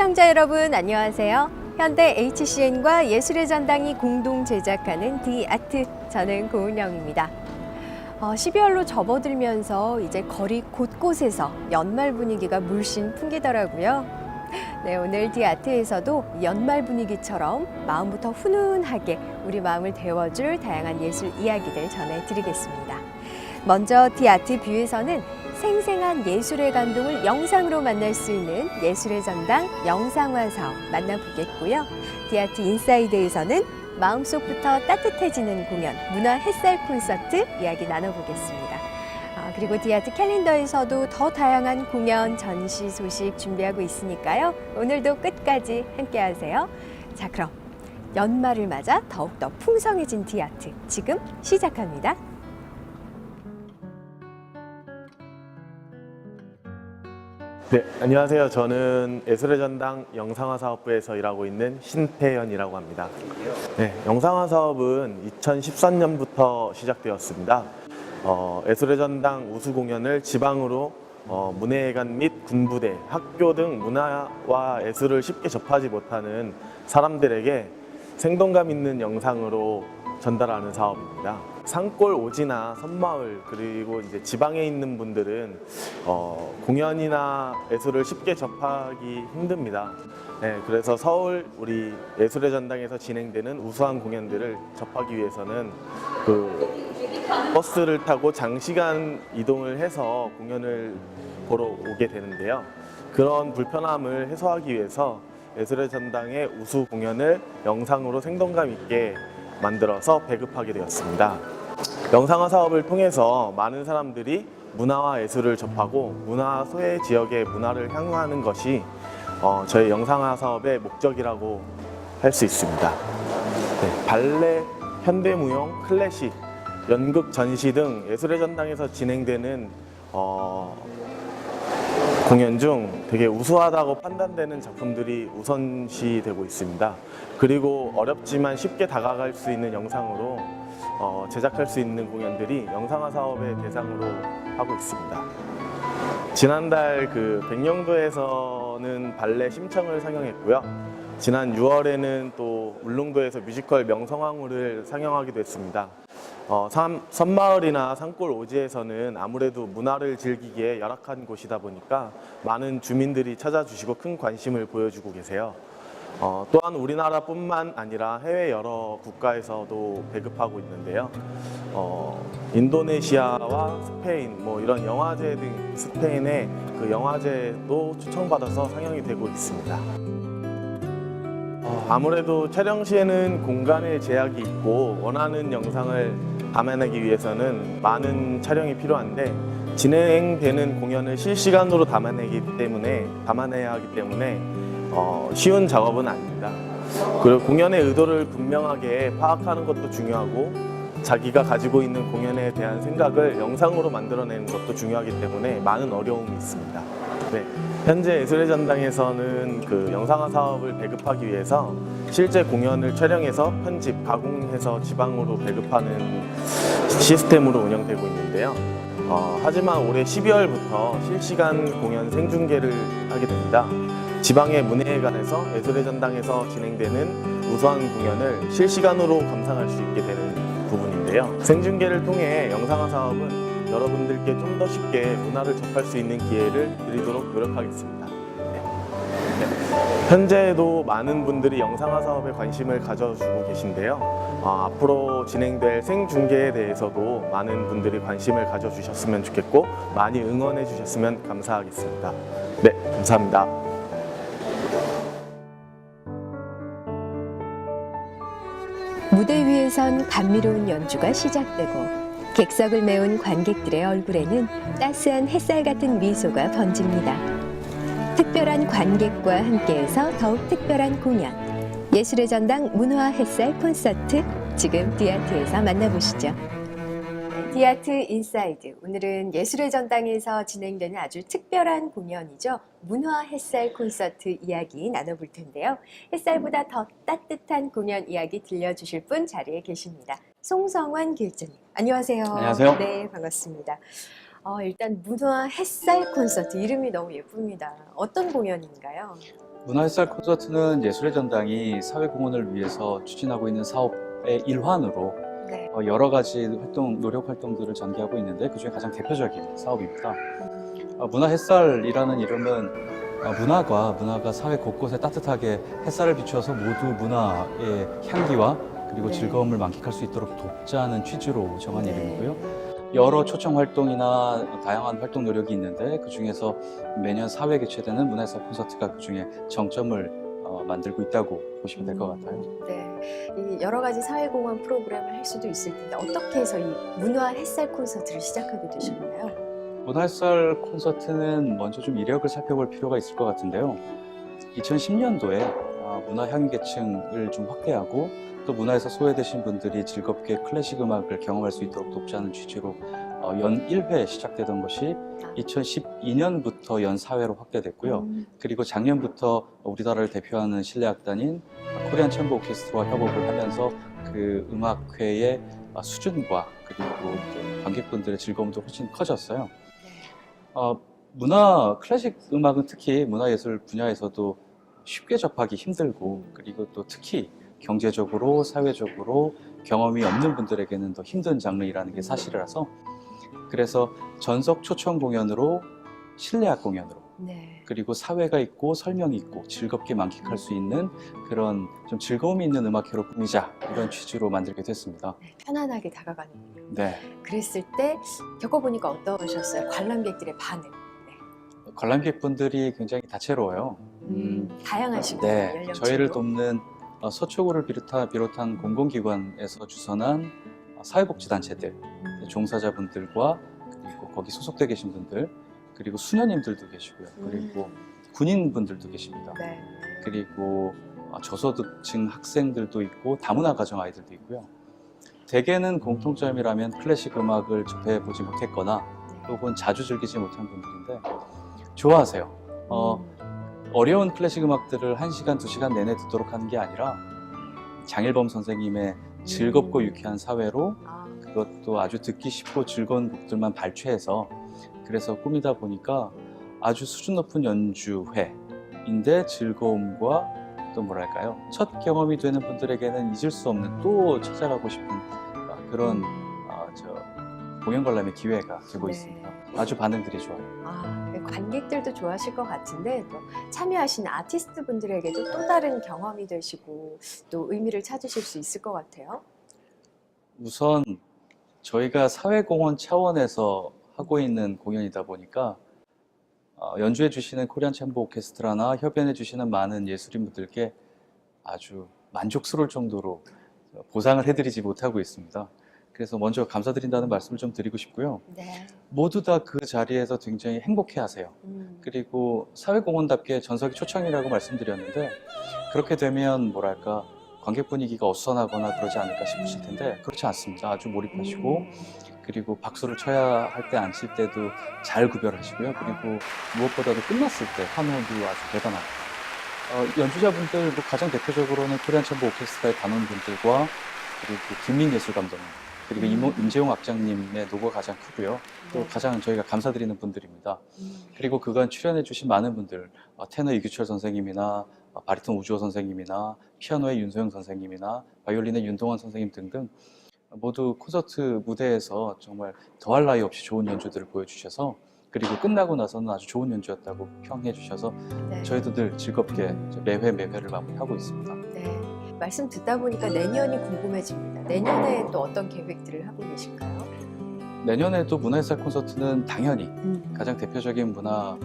시청자 여러분 안녕하세요. 현대 HCN과 예술의 전당이 공동 제작하는 디아트 저는 고은영입니다. 어, 12월로 접어들면서 이제 거리 곳곳에서 연말 분위기가 물씬 풍기더라고요. 네, 오늘 디아트에서도 연말 분위기처럼 마음부터 훈훈하게 우리 마음을 데워줄 다양한 예술 이야기들 전해드리겠습니다. 먼저 디아트 뷰에서는 생생한 예술의 감동을 영상으로 만날 수 있는 예술의 전당 영상화 사업 만나보겠고요. 디아트 인사이드에서는 마음속부터 따뜻해지는 공연, 문화 햇살 콘서트 이야기 나눠보겠습니다. 아, 그리고 디아트 캘린더에서도 더 다양한 공연, 전시 소식 준비하고 있으니까요. 오늘도 끝까지 함께 하세요. 자, 그럼 연말을 맞아 더욱더 풍성해진 디아트 지금 시작합니다. 네, 안녕하세요. 저는 예술의 전당 영상화 사업부에서 일하고 있는 신태현이라고 합니다. 네, 영상화 사업은 2013년부터 시작되었습니다. 어, 예술의 전당 우수 공연을 지방으로 어, 문예회관 및 군부대, 학교 등 문화와 예술을 쉽게 접하지 못하는 사람들에게 생동감 있는 영상으로 전달하는 사업입니다. 산골 오지나 섬마을 그리고 이제 지방에 있는 분들은 어, 공연이나 예술을 쉽게 접하기 힘듭니다. 네, 그래서 서울 우리 예술의 전당에서 진행되는 우수한 공연들을 접하기 위해서는 그 버스를 타고 장시간 이동을 해서 공연을 보러 오게 되는데요. 그런 불편함을 해소하기 위해서 예술의 전당의 우수 공연을 영상으로 생동감 있게 만들어서 배급하게 되었습니다. 영상화 사업을 통해서 많은 사람들이 문화와 예술을 접하고 문화 소외 지역의 문화를 향유하는 것이 어, 저희 영상화 사업의 목적이라고 할 수 있습니다. 네, 발레, 현대무용, 클래식, 연극 전시 등 예술의 전당에서 진행되는 어, 공연 중 되게 우수하다고 판단되는 작품들이 우선시되고 있습니다. 그리고 어렵지만 쉽게 다가갈 수 있는 영상으로 어, 제작할 수 있는 공연들이 영상화 사업의 대상으로 하고 있습니다. 지난달 그 백령도에서는 발레 심청을 상영했고요. 지난 6월에는 또 울릉도에서 뮤지컬 명성황후를 상영하기도 했습니다. 어, 삼- 섬마을이나 산골 오지에서는 아무래도 문화를 즐기기에 열악한 곳이다 보니까 많은 주민들이 찾아주시고 큰 관심을 보여주고 계세요. 어, 또한 우리나라뿐만 아니라 해외 여러 국가에서도 배급하고 있는데요. 어, 인도네시아와 스페인, 뭐 이런 영화제 등 스페인의 그 영화제도 초청받아서 상영이 되고 있습니다. 어, 아무래도 촬영 시에는 공간의 제약이 있고 원하는 영상을 담아내기 위해서는 많은 촬영이 필요한데 진행되는 공연을 실시간으로 담아내기 때문에 담아내야 하기 때문에 어, 쉬운 작업은 아닙니다. 그리고 공연의 의도를 분명하게 파악하는 것도 중요하고 자기가 가지고 있는 공연에 대한 생각을 영상으로 만들어내는 것도 중요하기 때문에 많은 어려움이 있습니다. 네, 현재 예술의 전당에서는 그 영상화 사업을 배급하기 위해서 실제 공연을 촬영해서 편집, 가공해서 지방으로 배급하는 시스템으로 운영되고 있는데요. 어, 하지만 올해 12월부터 실시간 공연 생중계를 하게 됩니다. 지방의 문예회관에서 예술의 전당에서 진행되는 우수한 공연을 실시간으로 감상할 수 있게 되는 부분인데요. 생중계를 통해 영상화 사업은 여러분들께 좀 더 쉽게 문화를 접할 수 있는 기회를 드리도록 노력하겠습니다. 네. 네. 현재도 많은 분들이 영상화 사업에 관심을 가져주고 계신데요. 어, 앞으로 진행될 생중계에 대해서도 많은 분들이 관심을 가져주셨으면 좋겠고 많이 응원해 주셨으면 감사하겠습니다. 네, 감사합니다. 무대 위에선 감미로운 연주가 시작되고 객석을 메운 관객들의 얼굴에는 따스한 햇살 같은 미소가 번집니다. 특별한 관객과 함께해서 더욱 특별한 공연. 예술의 전당 문화 햇살 콘서트 지금 디아트에서 만나보시죠. 디아트 인사이드. 오늘은 예술의 전당에서 진행되는 아주 특별한 공연이죠. 문화 햇살 콘서트 이야기 나눠볼 텐데요. 햇살보다 더 따뜻한 공연 이야기 들려주실 분 자리에 계십니다. 송성환 교수님. 안녕하세요. 안녕하세요. 네, 반갑습니다. 어, 일단 문화 햇살 콘서트 이름이 너무 예쁩니다. 어떤 공연인가요? 문화 햇살 콘서트는 예술의 전당이 사회공헌을 위해서 추진하고 있는 사업의 일환으로 네. 어, 여러 가지 활동, 노력 활동들을 전개하고 있는데 그중에 가장 대표적인 사업입니다. 어, 문화 햇살이라는 이름은 어, 문화가 문화가 사회 곳곳에 따뜻하게 햇살을 비추어서 모두 문화의 향기와 그리고 네. 즐거움을 만끽할 수 있도록 돕자는 취지로 정한 네. 이름이고요. 여러 초청 활동이나 다양한 활동 노력이 있는데 그 중에서 매년 4회 개최되는 문화햇살 콘서트가 그 중에 정점을 어, 만들고 있다고 보시면 될 것 같아요. 네. 이 여러 가지 사회공헌 프로그램을 할 수도 있을 텐데 어떻게 해서 이 문화 햇살 콘서트를 시작하게 되셨나요? 문화햇살 콘서트는 먼저 좀 이력을 살펴볼 필요가 있을 것 같은데요. 2010년도에 아, 문화 향유 계층을 좀 확대하고 또 문화에서 소외되신 분들이 즐겁게 클래식 음악을 경험할 수 있도록 돕자는 취지로 어, 연 1회 시작되던 것이 2012년부터 연 4회로 확대됐고요. 음, 그리고 작년부터 우리나라를 대표하는 실내악단인 코리안 챔버 오케스트라와 협업을 하면서 그 음악회의 수준과 그리고 또 관객분들의 즐거움도 훨씬 커졌어요. 네. 어, 문화 클래식 음악은 특히 문화예술 분야에서도 쉽게 접하기 힘들고 그리고 또 특히 경제적으로 사회적으로 경험이 없는 분들에게는 더 힘든 장르이라는 게 사실이라서 그래서 전석 초청 공연으로 실내악 공연으로 네. 그리고 사회가 있고 설명이 있고 즐겁게 만끽할 수 있는 그런 좀 즐거움이 있는 음악회로 꾸미자 이런 취지로 만들게 됐습니다. 네, 편안하게 다가가는군요. 네. 그랬을 때 겪어보니까 어떠셨어요? 관람객들의 반응. 관람객분들이 굉장히 다채로워요. 음, 다양하시고 네, 연령층도. 저희를 돕는 어, 서초구를 비롯한, 비롯한 공공기관에서 주선한 어, 사회복지단체들, 음, 종사자분들과 그리고 거기 소속돼 계신 분들, 그리고 수녀님들도 계시고요. 그리고 음, 군인분들도 계십니다. 네. 그리고 어, 저소득층 학생들도 있고 다문화 가정 아이들도 있고요. 대개는 공통점이라면 클래식 음악을 접해보지 못했거나 혹은 자주 즐기지 못한 분들인데 좋아하세요. 어, 음, 어려운 클래식 음악들을 1시간, 2시간 내내 듣도록 하는 게 아니라 장일범 선생님의 즐겁고 음. 유쾌한 사회로 아, 그것도 아주 듣기 쉽고 즐거운 곡들만 발췌해서 그래서 꾸미다 보니까 아주 수준 높은 연주회인데 즐거움과 또 뭐랄까요 첫 경험이 되는 분들에게는 잊을 수 없는 또 찾아가고 싶은 아, 그런 아, 저 공연 관람의 기회가 되고 네. 있습니다. 아주 반응들이 좋아요. 아, 네, 관객들도 좋아하실 것 같은데 또 참여하신 아티스트 분들에게도 또 다른 경험이 되시고 또 의미를 찾으실 수 있을 것 같아요. 우선 저희가 사회공헌 차원에서 하고 있는 공연이다 보니까 어, 연주해 주시는 코리안 챔버 오케스트라나 협연해 주시는 많은 예술인분들께 아주 만족스러울 정도로 보상을 해드리지 못하고 있습니다. 그래서 먼저 감사드린다는 말씀을 좀 드리고 싶고요. 네. 모두 다 그 자리에서 굉장히 행복해 하세요. 음, 그리고 사회공헌답게 전석이 초청이라고 말씀드렸는데 그렇게 되면 뭐랄까 관객 분위기가 어수선하거나 그러지 않을까 싶으실 텐데 그렇지 않습니다. 아주 몰입하시고 음, 그리고 박수를 쳐야 할 때 안 칠 때도 잘 구별하시고요. 그리고 무엇보다도 끝났을 때 환호도 아주 대단하고 어, 연주자분들 뭐 가장 대표적으로는 코리안 챔버 오케스트라의 단원분들과 그리고 김민 예술 감독님 그리고 음. 이모, 임재용 악장님의 노고가 가장 크고요. 또 네. 가장 저희가 감사드리는 분들입니다. 음, 그리고 그간 출연해주신 많은 분들, 어, 테너 이규철 선생님이나 어, 바리톤 우주호 선생님이나 피아노의 윤소영 선생님이나 바이올린의 윤동환 선생님 등등 모두 콘서트 무대에서 정말 더할 나위 없이 좋은 연주들을 보여주셔서 그리고 끝나고 나서는 아주 좋은 연주였다고 평해 주셔서 네. 저희도 늘 즐겁게 매회 매회를 마무리하고 있습니다. 네. 말씀 듣다 보니까 내년이 궁금해집니다. 내년에 또 어떤 계획들을 하고 계실까요? 내년에도 문화예술 콘서트는 당연히 음, 가장 대표적인 문화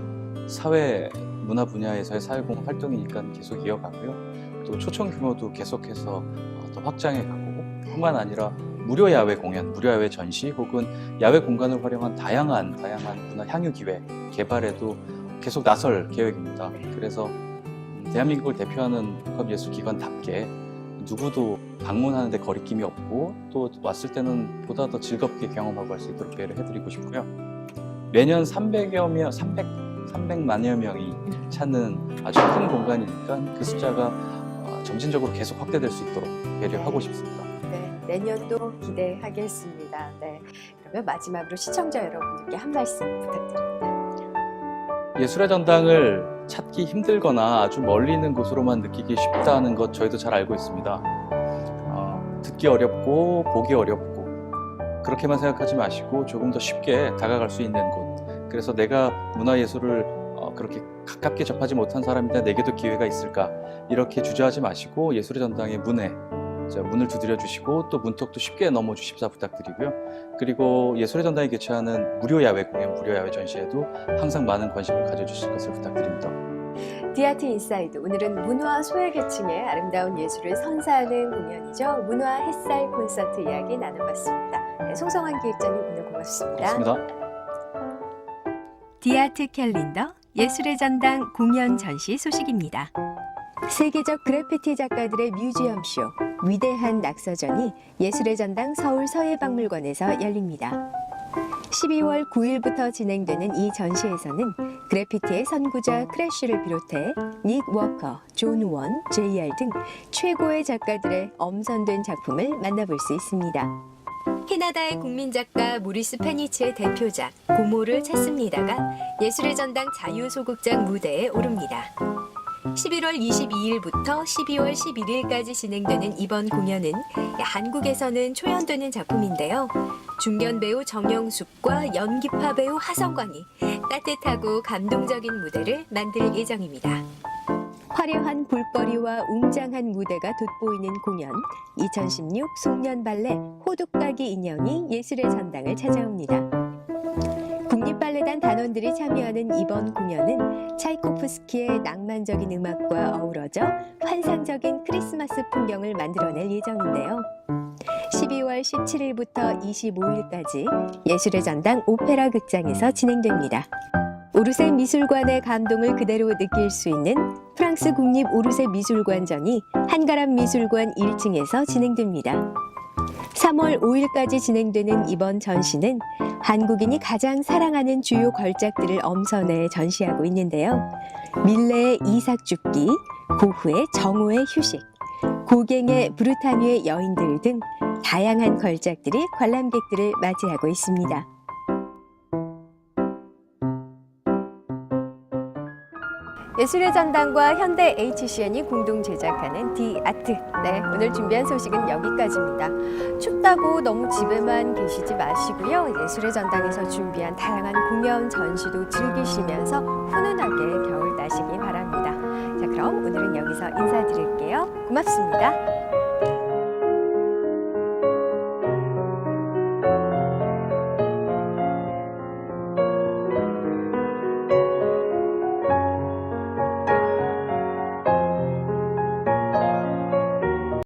사회 문화 분야에서의 사회공헌 활동이니까 계속 이어가고요. 또 초청 규모도 계속해서 어, 더 확장해 가고 뿐만 아니라 무료 야외 공연, 무료 야외 전시 혹은 야외 공간을 활용한 다양한 다양한 문화 향유 기회 개발에도 계속 나설 계획입니다. 그래서 음, 대한민국을 대표하는 복합예술기관답게 누구도 방문하는데 거리낌이 없고 또 왔을 때는 보다 더 즐겁게 경험하고 할 수 있도록 기회를 해드리고 싶고요. 매년 300여 명, 300, 300만여 명이 찾는 아주 큰 공간이니까 그 숫자가 어, 점진적으로 계속 확대될 수 있도록 배려하고 싶습니다. 네. 내년도 기대하겠습니다. 네. 그러면 마지막으로 시청자 여러분들께 한 말씀 부탁드립니다. 예술의 전당을 찾기 힘들거나 아주 멀리 있는 곳으로만 느끼기 쉽다는 것 저희도 잘 알고 있습니다. 어, 듣기 어렵고 보기 어렵고 그렇게만 생각하지 마시고 조금 더 쉽게 다가갈 수 있는 곳. 그래서 내가 문화예술을 어, 그렇게 가깝게 접하지 못한 사람인데 내게도 기회가 있을까 이렇게 주저하지 마시고 예술의 전당의 문에 자, 문을 두드려 주시고 또 문턱도 쉽게 넘어 주십사 부탁드리고요. 그리고 예술의 전당이 개최하는 무료 야외 공연, 무료 야외 전시에도 항상 많은 관심을 가져주실 것을 부탁드립니다. 디아트 인사이드 오늘은 문화 소외계층의 아름다운 예술을 선사하는 공연이죠. 문화 햇살 콘서트 이야기 나눠봤습니다. 네, 송성환 기획자님 오늘 고맙습니다. 고맙습니다. 디아트 캘린더 예술의 전당 공연 전시 소식입니다. 세계적 그래피티 작가들의 뮤지엄쇼 위대한 낙서전이 예술의 전당 서울 서해박물관에서 열립니다. 12월 9일부터 진행되는 이 전시에서는 그래피티의 선구자 크래쉬를 비롯해 닉 워커, 존 원, JR 등 최고의 작가들의 엄선된 작품을 만나볼 수 있습니다. 캐나다의 국민 작가 모리스 페니치의 대표작 고모를 찾습니다가 예술의 전당 자유소극장 무대에 오릅니다. 11월 22일부터 12월 11일까지 진행되는 이번 공연은 한국에서는 초연되는 작품인데요. 중견 배우 정영숙과 연기파 배우 하성광이 따뜻하고 감동적인 무대를 만들 예정입니다. 화려한 볼거리와 웅장한 무대가 돋보이는 공연 2016 송년 발레 호두까기 인형이 예술의 전당을 찾아옵니다. 국립발레단 단원들이 참여하는 이번 공연은 차이코프스키의 낭만적인 음악과 어우러져 환상적인 크리스마스 풍경을 만들어낼 예정인데요. 12월 17일부터 25일까지 예술의 전당 오페라 극장에서 진행됩니다. 오르세 미술관의 감동을 그대로 느낄 수 있는 프랑스 국립 오르세 미술관전이 한가람 미술관 1층에서 진행됩니다. 3월 5일까지 진행되는 이번 전시는 한국인이 가장 사랑하는 주요 걸작들을 엄선해 전시하고 있는데요. 밀레의 이삭 죽기, 고흐의 정오의 휴식, 고갱의 브루타뉴의 여인들 등 다양한 걸작들이 관람객들을 맞이하고 있습니다. 예술의 전당과 현대 HCN이 공동 제작하는 디아트. 네, 오늘 준비한 소식은 여기까지입니다. 춥다고 너무 집에만 계시지 마시고요. 예술의 전당에서 준비한 다양한 공연, 전시도 즐기시면서 훈훈하게 겨울 나시기 바랍니다. 자, 그럼 오늘은 여기서 인사드릴게요. 고맙습니다.